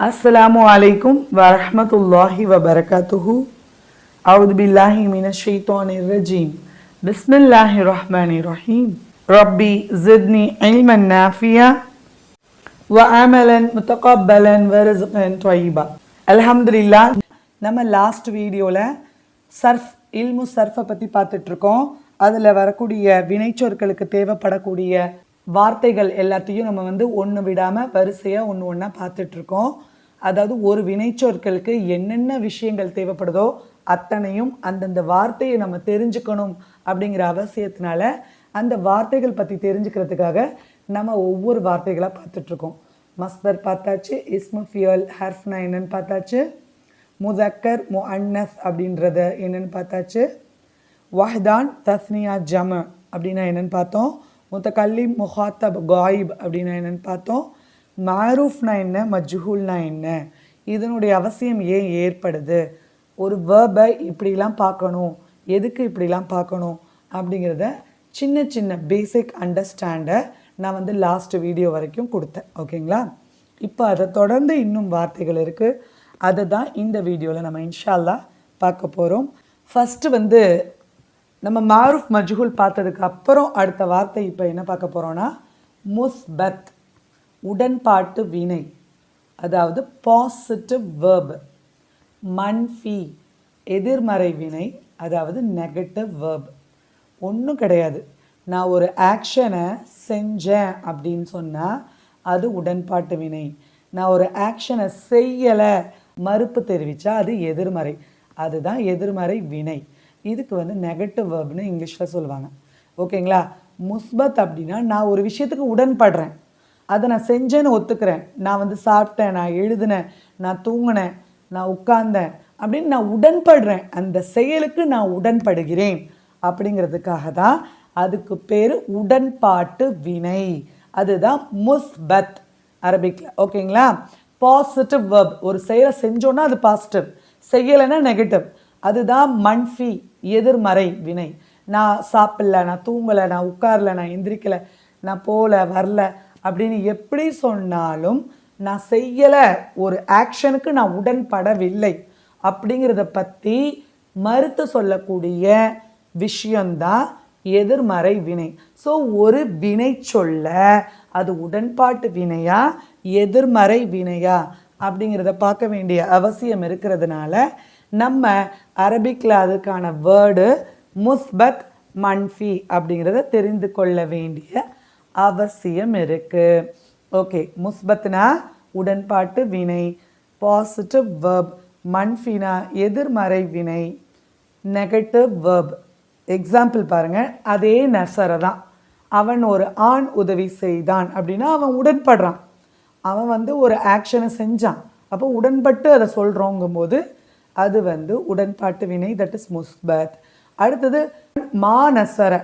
அஸ்லாம் வலைக்கும் வரமத்துல்லாஹி வபரகாத்துஹு அவுது பில்லாஹி மின ஷெய்தானி ரஜீம் பிஸ்மில்லாஹி ரஹ்மானி ரஹீம் ரப்பி ஜித்னி இல்மன் நாஃபியா வஅமலன் முத்தகப்பலன் வரஸ்கன் தொய்பா அலஹம்துல்லா நம்ம லாஸ்ட் வீடியோவில் சர்ஃப் இல்மு சர்ஃபை பற்றி பார்த்துட்ருக்கோம் அதில் வரக்கூடிய வினைச்சொற்களுக்கு தேவைப்படக்கூடிய வார்த்தைகள் எல்லாத்தையும் நம்ம வந்து ஒன்று விடாமல் வரிசையாக ஒன்று ஒன்றா பார்த்துட்ருக்கோம். அதாவது ஒரு வினைச்சொற்களுக்கு என்னென்ன விஷயங்கள் தேவைப்படுதோ அத்தனையும் அந்தந்த வார்த்தையை நம்ம தெரிஞ்சுக்கணும் அப்படிங்கிற அவசியத்தினால அந்த வார்த்தைகள் பற்றி தெரிஞ்சுக்கிறதுக்காக நம்ம ஒவ்வொரு வார்த்தைகளாக பார்த்துட்ருக்கோம். மஸ்தர் பார்த்தாச்சு இஸ்மு ஃபியல் ஹர்ஃப்னா என்னன்னு பார்த்தாச்சு. முதக்கர் முஅன்னஸ் அப்படின்றத என்னன்னு பார்த்தாச்சு. வஹ்தான் தஸ்னியா ஜம அப்படின்னா என்னன்னு பார்த்தோம். முத்தகல்லி முஹாத்தப் காயிப் அப்படின்னா என்னென்னு பார்த்தோம். மாரூஃப்னா என்ன? மஜ்ஹூல்னா என்ன? இதனுடைய அவசியம் ஏன் ஏற்படுது? ஒரு வேர்பை இப்படிலாம் பார்க்கணும். எதுக்கு இப்படிலாம் பார்க்கணும்? அப்படிங்கிறத சின்ன சின்ன பேசிக் அண்டர்ஸ்டாண்டை நான் வந்து லாஸ்ட் வீடியோ வரைக்கும் கொடுத்தேன். ஓகேங்களா இப்போ அதை தொடர்ந்து இன்னும் வார்த்தைகள் இருக்குது அதை தான் இந்த வீடியோவில் நம்ம இன்ஷால்லா பார்க்க போகிறோம் ஃபஸ்ட்டு வந்து நம்ம மாரூஃப் மஜ்ஹூல் பார்த்ததுக்கு அப்புறம் அடுத்த வார்த்தை இப்போ என்ன பார்க்க போகிறோன்னா முஸ்பத் உடன்பாட்டு வினை. அதாவது பாசிட்டிவ் வேர்ப் மன்ஃபி எதிர்மறை வினை அதாவது நெகட்டிவ் வேர்ப் ஒன்றும் கிடையாது. நான் ஒரு ஆக்ஷனை செஞ்சேன் அப்படின்னு சொன்னால் அது உடன்பாட்டு வினை. நான் ஒரு ஆக்ஷனை செய்யலை மறுப்பு தெரிவித்தா அது எதிர்மறை. அதுதான் எதிர்மறை வினை. இதுக்கு வந்து நெகட்டிவ் வேர்ப்னு இங்கிலீஷில் சொல்லுவாங்க. ஓகேங்களா? முஸ்பத் அப்படின்னா நான் ஒரு விஷயத்துக்கு உடன்படுறேன். அதை நான் செஞ்சேன்னு ஒத்துக்கிறேன். நான் வந்து சாப்பிட்டேன் நான் எழுதினேன் நான் தூங்கினேன் நான் உட்கார்ந்தேன் அப்படின்னு நான் உடன்படுறேன். அந்த செயலுக்கு நான் உடன்படுகிறேன். அப்படிங்கிறதுக்காக தான் அதுக்கு பேர் உடன்பாட்டு வினை. அதுதான் முஸ்பத் அரபிக்கில் ஓகேங்களா? பாசிட்டிவ் வேர்ப் ஒரு செயலை செஞ்சோன்னா அது பாசிட்டிவ் செய்யலைன்னா நெகட்டிவ் அதுதான் மன்ஃபி எதிர்மறை வினை. நான் சாப்பிடல நான் தூங்கலை நான் உட்காரல நான் எந்திரிக்கலை நான் போகல வரல அப்படின்னு எப்படி சொன்னாலும் நான் செய்யலை ஒரு ஆக்ஷனுக்கு நான் உடன்படவில்லை அப்படிங்கிறத பற்றி மறுத்து சொல்லக்கூடிய விஷயந்தான் எதிர்மறை வினை. ஸோ ஒரு வினை சொல்ல அது உடன்பாட்டு வினையா எதிர்மறை வினையா அப்படிங்கிறத பார்க்க வேண்டிய அவசியம் இருக்கிறதுனால நம்ம அரபிக்கில் அதுக்கான வேர்டு முஸ்பத் மன்ஃபி அப்படிங்கிறத தெரிந்து கொள்ள வேண்டிய அவசியம் இருக்குது ஓகே முஸ்பத்னா உடன்பாட்டு வினை பாசிட்டிவ் வேர்ப் மன்ஃபினா எதிர்மறை வினை நெகட்டிவ் வேர்ப் எக்ஸாம்பிள் பாருங்கள் அதே நசரை தான். அவன் ஒரு ஆண் உதவி செய்தான் அப்படின்னா அவன் உடன்படுறான். அவன் வந்து ஒரு ஆக்ஷனை செஞ்சான். அப்போ உடன்பட்டு அதை சொல்கிறோங்கும்போது அது வந்து உடன்பாட்டு வினை தட் இஸ் முஸ்பத் அடுத்தது மா நசர.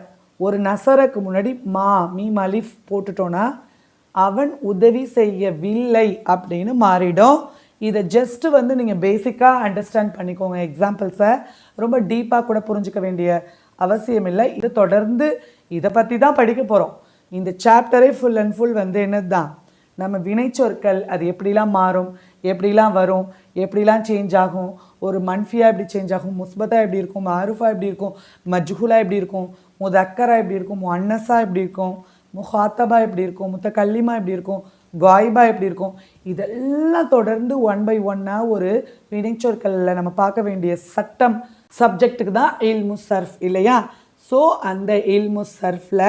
ஒரு நசரக்கு முன்னாடி மா மீ மலிஃப் போட்டுட்டோன்னா அவன் உதவி செய்யவில்லை அப்படின்னு மாறிடும். இதை ஜஸ்ட்டு வந்து நீங்கள் பேசிக்காக அண்டர்ஸ்டாண்ட் பண்ணிக்கோங்க. எக்ஸாம்பிள்ஸை ரொம்ப டீப்பாக கூட புரிஞ்சுக்க வேண்டிய அவசியம் இல்லை. இது தொடர்ந்து இதை பற்றி தான் படிக்க போகிறோம் இந்த சாப்டரே ஃபுல் அண்ட் ஃபுல் வந்து என்னது தான் நம்ம வினைச்சொற்கள் அது எப்படிலாம் மாறும் எப்படிலாம் வரும் எப்படிலாம் சேஞ்ச் ஆகும் ஒரு மன்ஃபியாக எப்படி சேஞ்ச் ஆகும் முஸ்பத்தா எப்படி இருக்கும் மாரூஃபாக எப்படி இருக்கும் மஜ்ஹூலா எப்படி இருக்கும் முதக்கரா எப்படி இருக்கும் முன்னஸா எப்படி இருக்கும் முஹாத்தபா எப்படி இருக்கும் முத்தக்கல்லிமா எப்படி இருக்கும் காய்பா எப்படி இருக்கும் இதெல்லாம் தொடர்ந்து ஒன் பை ஒன்னாக ஒரு வினைச்சொற்களில் நம்ம பார்க்க வேண்டிய சட்டம் சப்ஜெக்ட்டுக்கு தான் இல்மு சர்ஃப் இல்லையா? ஸோ அந்த இல்மு சர்ஃபில்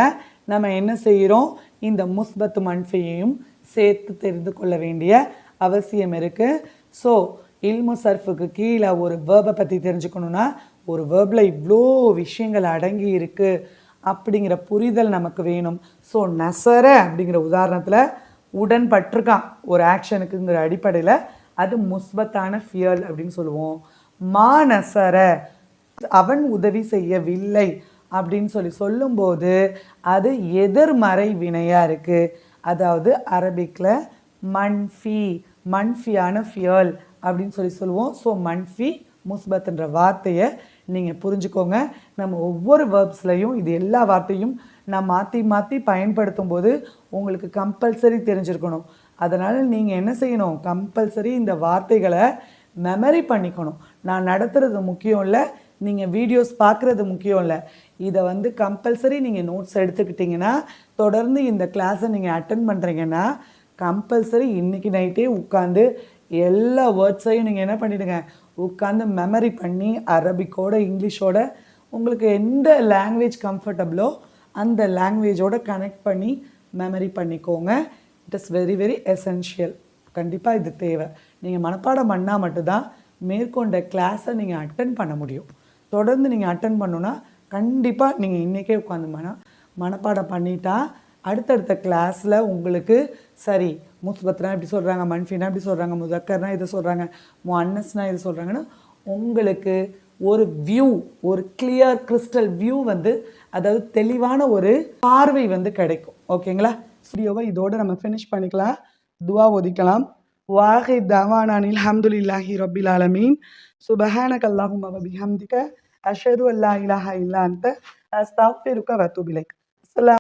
நம்ம என்ன செய்கிறோம்? இந்த முஸ்பத் மன்ஃபியையும் சேர்த்து தெரிந்து கொள்ள வேண்டிய அவசியம் இருக்குது ஸோ இல்மு சர்ஃபுக்கு கீழே ஒரு வேர்பை பற்றி தெரிஞ்சுக்கணுன்னா ஒரு வேர்பில் இவ்வளோ விஷயங்கள் அடங்கி இருக்குது அப்படிங்கிற புரிதல் நமக்கு வேணும். ஸோ நசர அப்படிங்கிற உதாரணத்தில் உடன்பட்டிருக்கான். ஒரு ஆக்ஷனுக்குங்கிற அடிப்படையில் அது முஸ்பத்தான ஃபியல் அப்படின்னு சொல்லுவோம். மா நசர அவன் உதவி செய்யவில்லை அப்படின்னு சொல்லி சொல்லும்போது அது எதிர்மறை வினையாக இருக்குது அதாவது அரபிக்கில் மன்ஃபி மன்ஃபியான ஃபியல் அப்படின்னு சொல்லி சொல்லுவோம். ஸோ மன்ஃபி முஸ்பத்ன்ற வார்த்தையை நீங்கள் புரிஞ்சுக்கோங்க. நம்ம ஒவ்வொரு வேர்ப்ஸ்லையும் இது எல்லா வார்த்தையும் நான் மாற்றி மாற்றி பயன்படுத்தும் போது உங்களுக்கு கம்பல்சரி தெரிஞ்சிருக்கணும். அதனால் நீங்கள் என்ன செய்யணும்? கம்பல்சரி இந்த வார்த்தைகளை மெமரி பண்ணிக்கணும். நான் நடத்துறது முக்கியம் இல்லை நீங்கள் வீடியோஸ் பார்க்குறது முக்கியம் இல்லை. இதை வந்து கம்பல்சரி நீங்கள் நோட்ஸ் எடுத்துக்கிட்டிங்கன்னா தொடர்ந்து இந்த கிளாஸை நீங்கள் அட்டன் பண்ணுறீங்கன்னா கம்பல்சரி இன்றைக்கி நைட்டே உட்காந்து எல்லா வேர்ட்ஸையும் நீங்கள் என்ன பண்ணிவிடுங்க உட்காந்து மெமரி பண்ணி அரபிக்கோட இங்கிலீஷோட உங்களுக்கு எந்த லாங்குவேஜ் கம்ஃபர்டபுளோ அந்த லாங்குவேஜோட கனெக்ட் பண்ணி மெமரி பண்ணிக்கோங்க. It is very very essential கண்டிப்பாக இது தேவை. நீங்கள் மனப்பாடம் பண்ணால் மட்டும்தான் மேற்கொண்ட கிளாஸை நீங்கள் அட்டன் பண்ண முடியும். தொடர்ந்து நீங்கள் அட்டன் பண்ணுன்னா கண்டிப்பாக நீங்கள் இன்றைக்கே உட்காந்து மன மனப்பாடம் பண்ணிட்டா அடுத்தடுத்த கிளாஸில் உங்களுக்கு சரி முஸ்பத்னா இப்படி சொல்கிறாங்க மன்ஃபினா இப்படி சொல்கிறாங்க முதக்கர்னா இதை சொல்கிறாங்க முன்னஸ்னா இதை சொல்கிறாங்கன்னு உங்களுக்கு ஒரு வியூ ஒரு கிளியர் கிறிஸ்டல் வியூ வந்து அதாவது தெளிவான ஒரு பார்வை வந்து கிடைக்கும். ஓகேங்களா வீடியோவை இதோட நம்ம ஃபினிஷ் பண்ணிக்கலாம். துவா ஒதிக்கலாம். வாஹி தவானானில் அல்ஹம்துலில்லாஹி ரபில் ஆலமீன். சுபஹானக் அல்லாஹும் வ பிஹம்திக. அஷது அல்லா இலாஹா இல்லா அன்த அஸ்தக்ஃபிருக வ அத்தூபு